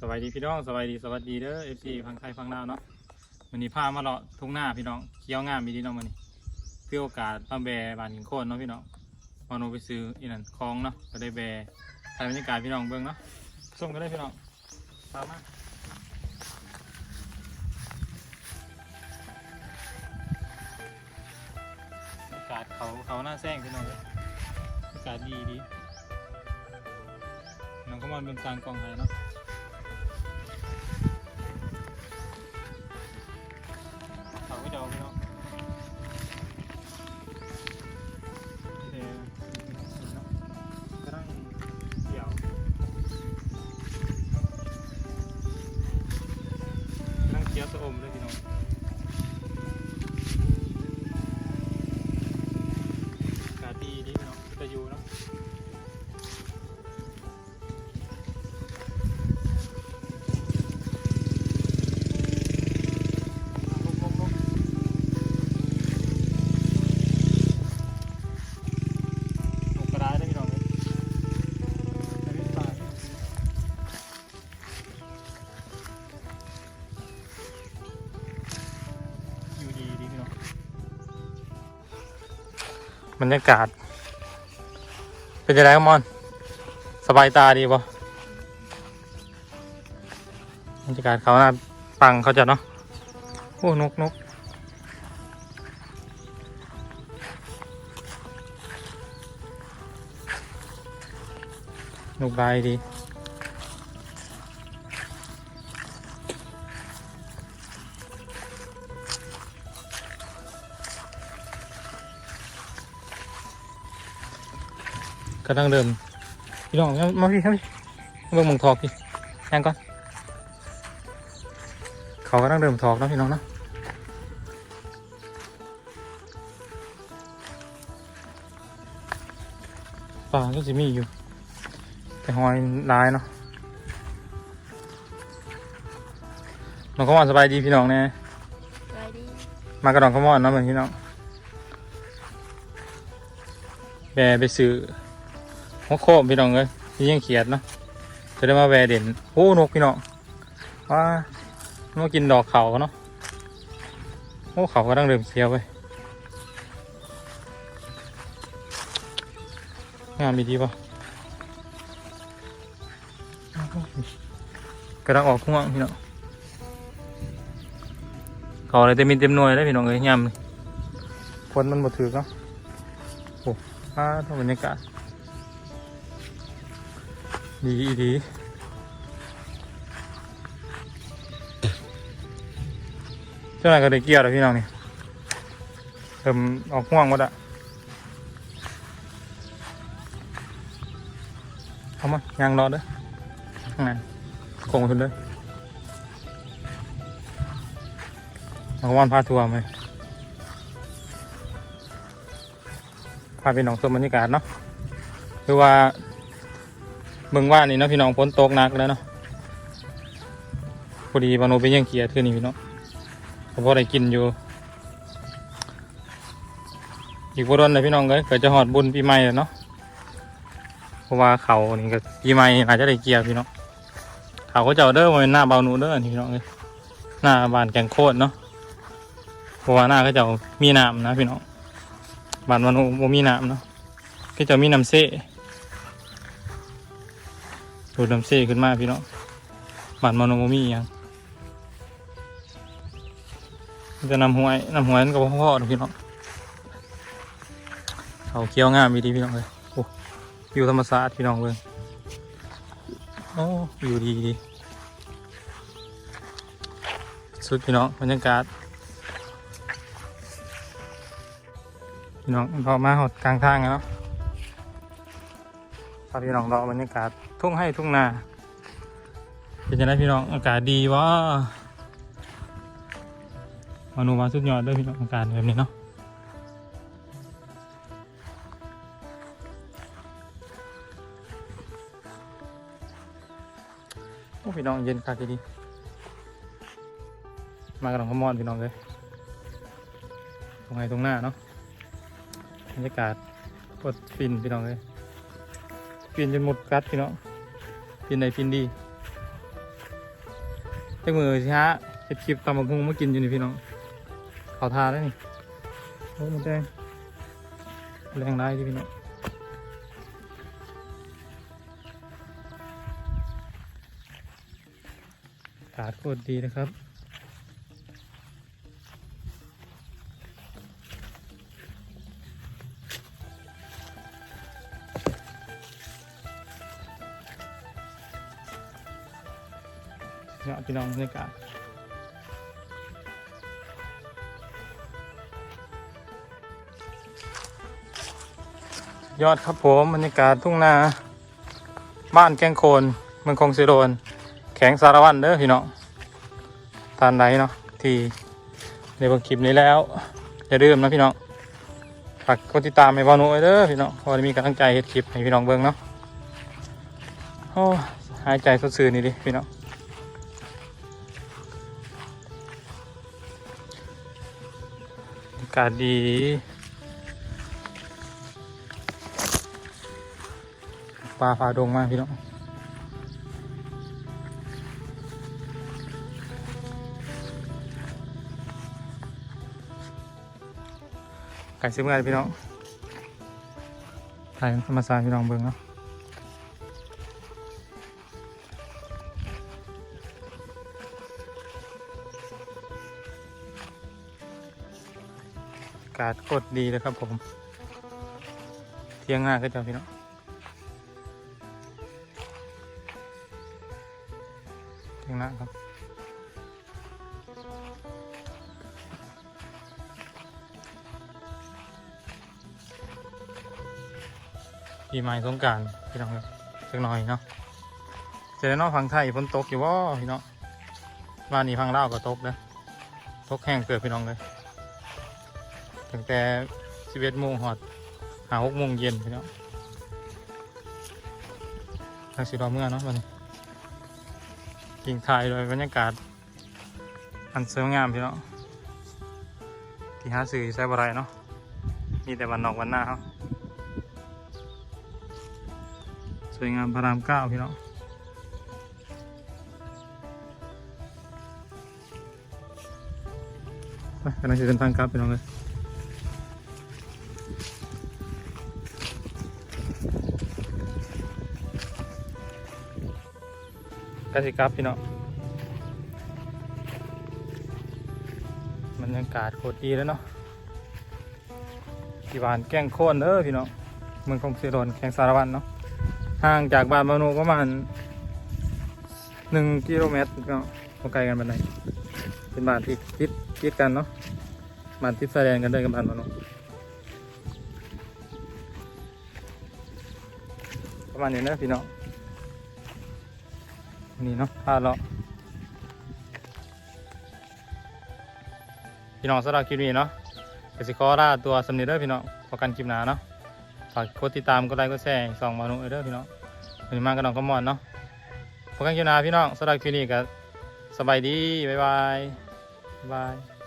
สวัสดีพี่น้องสวัสดีสวัสดีเด้อเอฟซีพังไทยพังลาวเนาะวันนี้พามาเลาะทุ่งหน้าพี่น้องเคี้ยวงามมีดีเน้องมันนี้เพื่อโอกาสมาแบร์บานหินโคนเนาะพี่น้องมาโนไปซื้ออีนั่นคลองเนาะก็ได้แบร์ถ่ายบรรยากาศพี่น้องเบิ่งเนาะส้มกันได้พี่น้องตามมาอากาศเขาเขาหน้าแซงพี่น้องเลยอากาศดีดีน้องก็มันเป็นกลางกองไทยเนาะ บรรยากาศ เป็นยังไงครับมอน สบายตาดีปะบรรยากาศเขาหน้าปังเขาจะเนาะโอ้นกนกนกลายดี กำลังเดิมพี่น้องเอามาพี่ครับพี่เบิ่งหมองทอกพี่ยังก่อนเขากำลังเดิมทอกเนาะพี่น้องเนาะป่าก็จะมีอยู่ แต่หอยลายเนาะน้องขมอนสบายดีพี่น้องแน่สวัสดีมากระดองขมอนเนาะเหมือนพี่น้องแบไปซื้อ หัวโคมพี่น้องเลยที่ยังเขียดเนาะจะได้มาแบเด่นโอ้นกพี่น้องว้ามากินดอกเขาเนาะโอ้เขาก็ต้องเริ่มเขียวไปงามดีป่ะกระดังออกพุ่งพี่น้องก่ออะไรเต็มมีเต็มหน่วยแล้พี่น้องเอ้ยยำเลยฝนมันหมดถือเนาะโอ้ฟ้าทบรรยากาศ ดีดีเจ้าหน้าก็ได้เกี่ยวแล้วพี่น้องนี่เริ่มออกห่วงหมดอะเอามายางรอเด้อข้างในคงทุนเลยน้องว่านพาทัวร์ไหมพาไปหนองชมบรรยากาศเนาะคือว่า เมืองว่านี่เนาะพี่น้องฝนตกหนักแล้วเนาะพอดีบาโนไปยังเกียร์คือนี่พี่น้องก็พอได้กินอยู่ อีกพอดนเลยพี่น้องเลยเกิดจะหอดบุญปีใหม่แล้วเนาะเพราะว่าเขานี่ก็ปีใหม่อาจจะได้เกียร์พี่น้องเขาก็จะเอาเด้อมาเป็นหน้าเบาหนูเด้อพี่น้องเอ้ยหน้าบานแกงโคตรเนาะเพราะว่าหน้าก็จะมีน้ำนะพี่น้องบานวันนูบ่มีน้ำเนาะก็จะมีน้ำเซ่ ดูดน้ำเซ่ขึ้นมาพี่น้องบานมันบ่มีอหยังจะนำหวยนำหวยนั่นก็พ่อๆพี่น้องเขาเคี้ยวงามีดีพี่น้องเลยโอ้ยู่ธรรมศาสตร์พี่น้องเลยโอ้อยู่ดีดีสุดพี่น้องบรรยากาศพี่น้องพอมาหดกลางทางแล้วเนาะพาพี่น้องรอบรรยากาศ ทุ่งให้ทุ่งนา เป็นยังไงพี่น้องอากาศดีวะมาหนูมาสุดยอดด้วยพี่น้องอากาศแบบนี้เนาะโอ้พี่น้องเย็นคักดีมากับน้องขมอนพี่น้องเลยตรงไหนตรงหน้าเนาะบรรยากาศกดฟินพี่น้องเลยฟินจนหมดกัดพี่น้อง กินในกินดีเต็มือสิฮะเห็ดคลิปตำบักหุ่งมากินอยู่นี่พี่น้องเขาทาได้นี่โอ้มันแดงแรงได้ที่พี่น้องอากาศโคตรดีนะครับ พี่น้องบรรยากาศยอดครับผมบรรยากาศทุ่งนาบ้านแกงโคนเมืองคงสิโดนแข็งสารวันเด้อพี่น้องทานใดเนาะที่ในบางคลิปนี้แล้วอย่าลืมนะพี่น้องฝากกดติดตามให้บอนุ้ยเด้อพี่น้องพอจะมีกำลังใจเฮ็ดคลิปให้พี่น้องเบิ่งเนาะโอ้หายใจสดชื่นนี่ดิพี่น้องากาศดีปลาฝาดงมากพี่น้องไก่ซื้อเมื่อไรพี่น้องถ่ายธรรมศาสตร์พี่น้องเบิ่งเนาะากาศโคตรดีเลยครับผม เที่ยงหน้าก็จะพี่น้องเที่ยงหน้าครับปีใหม่สงการพี่น้องครับสักหน่อยเนาะเจอเนอกฝั่งไทยฝนตกอยู่ว่าพี่น้องบ้านนี้พังเล่าวก็ตกนะตกแห้งเกิดพี่น้องเลย ตั้งแต่สิบเอ็ดโมงหอดหาหกโมงเย็นพี่น้องทางสีดอเมื่อเนาะวันนี้กิ่งไทยโดยบรรยากาศ อันสวยงามพี่น้องที่หาสื่อใช้บไรเนาะมีแต่วันนอกวันหน้าครับสวยงามพระรามเก้าพี่น้องไปกำลังจะเดินทางกลับพี่น้องเลย กสิครับพี่เน้องบรรยากาศโคตรดีแล้วเนาะที่บ้านแก้งโค่นเด้อพี่เน้องเมืองคงสิโดนแข่งสารวันเนาะห่างจากบ้านมาโนประมาณหนึ่งกิโลเมตรพี่น้องบ่ไกลกันปานใดเป็นบ้านที่ติดติดกันเนาะบ้านติดสดนกันเลยกับบ้านมาโนประมาณนี้นะพี่เน้อง นี่เนาะพาเลาะพี่น้องสำหรับคลิปนี้เนาะกสิคอล่าตัวสำเร็จเด้อพี่น้องพอกันคลิปหนาเนาะฝากกดติดตามกดไลค์กดแชร์ส่องมานุเด้อพี่น้องวันนี้มากันน้องก็มอนเนาะพอกันคลิปหนาพี่น้องสำหรับคลิปนี้ก็สบายดีบ๊ายบายบ๊ายบาย